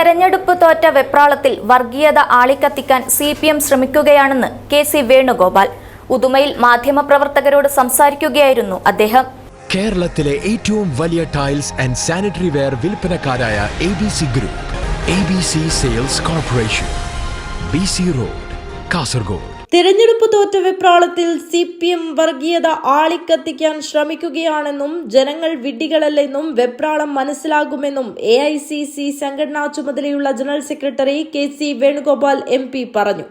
തെരഞ്ഞെടുപ്പ് തോറ്റ വെപ്രാളത്തിൽ വർഗീയത ആളിക്കത്തിക്കാൻ സി പി എം ശ്രമിക്കുകയാണെന്ന് കെ സി വേണുഗോപാൽ. ഉദുമയിൽ മാധ്യമപ്രവർത്തകരോട് സംസാരിക്കുകയായിരുന്നു അദ്ദേഹം. കേരളത്തിലെ ഏറ്റവും വലിയ tiles and sanitary ware വിൽപ്പനക്കാരായ A B C group A B C sales corporation B C road Kasaragod. തിരഞ്ഞെടുപ്പ് തോറ്റ വെപ്രാളത്തിൽ സി പി എം വർഗീയത ആളിക്കത്തിക്കാൻ ശ്രമിക്കുകയാണെന്നും ജനങ്ങൾ വിഡ്ഢികളല്ലെന്നും വെപ്രാളം മനസ്സിലാകുമെന്നും എ ഐ സി സി സംഘടനാ ചുമതലയുള്ള general secretary K C Venugopal M P പറഞ്ഞു.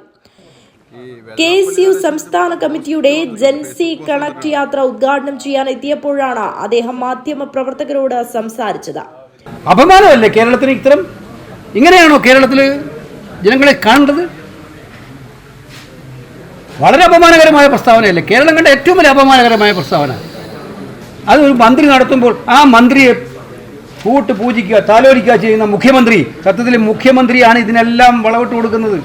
കെ എസ് യു സംസ്ഥാന കമ്മിറ്റിയുടെ ജൻസി കണക്ട് യാത്ര ഉദ്ഘാടനം ചെയ്യാൻ എത്തിയപ്പോഴാണ് അദ്ദേഹം മാധ്യമ പ്രവർത്തകരോട് സംസാരിച്ചത്. അപമാനമല്ലേ കേരളത്തിന് ഇത്തരം? ഇങ്ങനെയാണോ കേരളത്തിൽ ജനങ്ങളെ കാണേണ്ടത് വളരെ അപമാനകരമായ പ്രസ്താവനയല്ലേ? കേരളം കണ്ട ഏറ്റവും വലിയ അപമാനകരമായ പ്രസ്താവന. അത് ഒരു മന്ത്രി നടത്തുമ്പോൾ ആ മന്ത്രിയെ കൂട്ട് പൂജിക്കുക താലോലിക്കുക ചെയ്യുന്ന മുഖ്യമന്ത്രി സത്യത്തിൽ മുഖ്യമന്ത്രിയാണ് ഇതിനെല്ലാം വളവിട്ട് കൊടുക്കുന്നത്.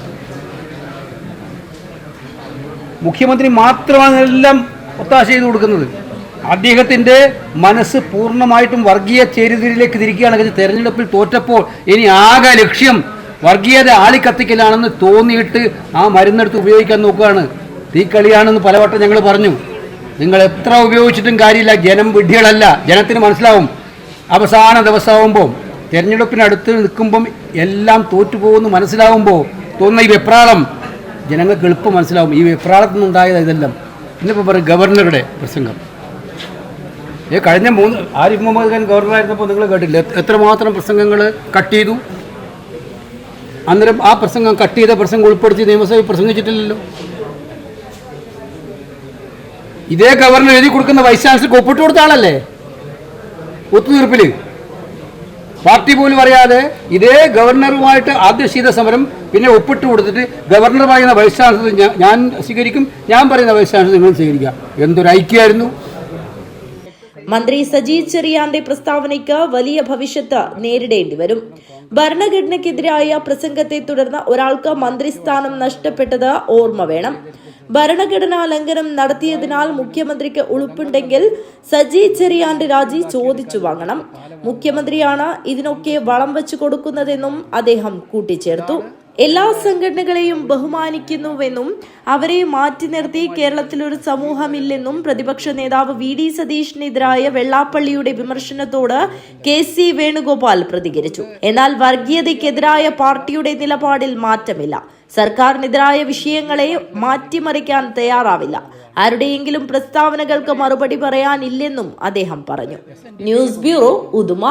മുഖ്യമന്ത്രി മാത്രമാണ് എല്ലാം ഒത്താശ ചെയ്ത് കൊടുക്കുന്നത്. അദ്ദേഹത്തിന്റെ മനസ്സ് പൂർണമായിട്ടും വർഗീയ ചേരുതിരിലേക്ക് തിരിക്കുകയാണെങ്കിൽ തെരഞ്ഞെടുപ്പിൽ തോറ്റപ്പോൾ ഇനി ആകെ ലക്ഷ്യം വർഗീയത ആളിക്കത്തിക്കലാണെന്ന് തോന്നിയിട്ട് ആ മരുന്നെടുത്ത് ഉപയോഗിക്കാൻ നോക്കുകയാണ്. തീക്കളിയാണെന്ന് പലവട്ടം ഞങ്ങൾ പറഞ്ഞു. നിങ്ങൾ എത്ര ഉപയോഗിച്ചിട്ടും കാര്യമില്ല. ജനം വിഡ്ഢികളല്ല. ജനത്തിന് മനസ്സിലാവും. അവസാന ദിവസമാകുമ്പോൾ തെരഞ്ഞെടുപ്പിനടുത്ത് നിൽക്കുമ്പം എല്ലാം തോറ്റുപോകുമെന്ന് മനസ്സിലാവുമ്പോൾ തോന്നുന്ന ഈ വെപ്രാളം ജനങ്ങൾക്ക് എളുപ്പം മനസ്സിലാവും. ഈ വെപ്രാളത്തിൽ നിന്നുണ്ടായത് ഇതെല്ലാം. ഇന്നിപ്പോൾ പറയും ഗവർണറുടെ പ്രസംഗം. ഏ കഴിഞ്ഞ മൂന്ന് ആരിഫ് മുഹമ്മദ് ഖാൻ ഗവർണറായിരുന്നപ്പോൾ നിങ്ങൾ കേട്ടില്ല എത്ര- എത്രമാത്രം പ്രസംഗങ്ങൾ കട്ട് ചെയ്തു? അന്നേരം ആ പ്രസംഗം കട്ട് ചെയ്ത പ്രസംഗം ഉൾപ്പെടുത്തി നിയമസഭയിൽ പ്രസംഗിച്ചിട്ടില്ലല്ലോ. ഇതേ ഗവർണർ എഴുതി കൊടുക്കുന്ന വൈസ് ചാൻസലർക്ക് ഒപ്പിട്ട് കൊടുത്ത ആളല്ലേ? ഒത്തുതീർപ്പിൽ പാർട്ടി പോലും അറിയാതെ ഇതേ ഗവർണറുമായിട്ട് ആദ്യ ശീത സമരം പിന്നെ ഒപ്പിട്ട് കൊടുത്തിട്ട് ഗവർണർ പറയുന്ന വൈസ് ചാൻസലർ ഞാൻ സ്വീകരിക്കും ഞാൻ പറയുന്ന വൈസ് ചാൻസലർ നിങ്ങൾ സ്വീകരിക്കാം എന്തൊരു ഐക്യമായിരുന്നു. മന്ത്രി സജി ചെറിയാന്റെ പ്രസ്താവനയ്ക്ക് വലിയ ഭവിഷ്യത്ത് നേരിടേണ്ടി വരും. ഭരണഘടനയ്ക്കെതിരായ പ്രസംഗത്തെ തുടർന്ന് ഒരാൾക്ക് മന്ത്രിസ്ഥാനം നഷ്ടപ്പെട്ടത് ഓർമ്മ വേണം. ഭരണഘടനാ ലംഘനം നടത്തിയതിനാൽ മുഖ്യമന്ത്രിക്ക് ഉളുപ്പുണ്ടെങ്കിൽ സജി ചെറിയാന്റെ രാജി ചോദിച്ചു വാങ്ങണം. മുഖ്യമന്ത്രിയാണ് ഇതിനൊക്കെ വളം വെച്ചു കൊടുക്കുന്നതെന്നും അദ്ദേഹം കൂട്ടിച്ചേർത്തു. എല്ലാ സംഘടനകളെയും ബഹുമാനിക്കുന്നുവെന്നും അവരെ മാറ്റി നിർത്തി കേരളത്തിലൊരു സമൂഹമില്ലെന്നും പ്രതിപക്ഷ നേതാവ് വി ഡി സതീഷിനെതിരായ വെള്ളാപ്പള്ളിയുടെ വിമർശനത്തോട് കെ സി വേണുഗോപാൽ പ്രതികരിച്ചു. എന്നാൽ വർഗീയതയ്ക്കെതിരായ പാർട്ടിയുടെ നിലപാടിൽ മാറ്റമില്ല. സർക്കാരിനെതിരായ വിഷയങ്ങളെ മാറ്റിമറിക്കാൻ തയ്യാറാവില്ല. ആരുടെയെങ്കിലും പ്രസ്താവനകൾക്ക് മറുപടി പറയാനില്ലെന്നും അദ്ദേഹം പറഞ്ഞു. News bureau Uduma.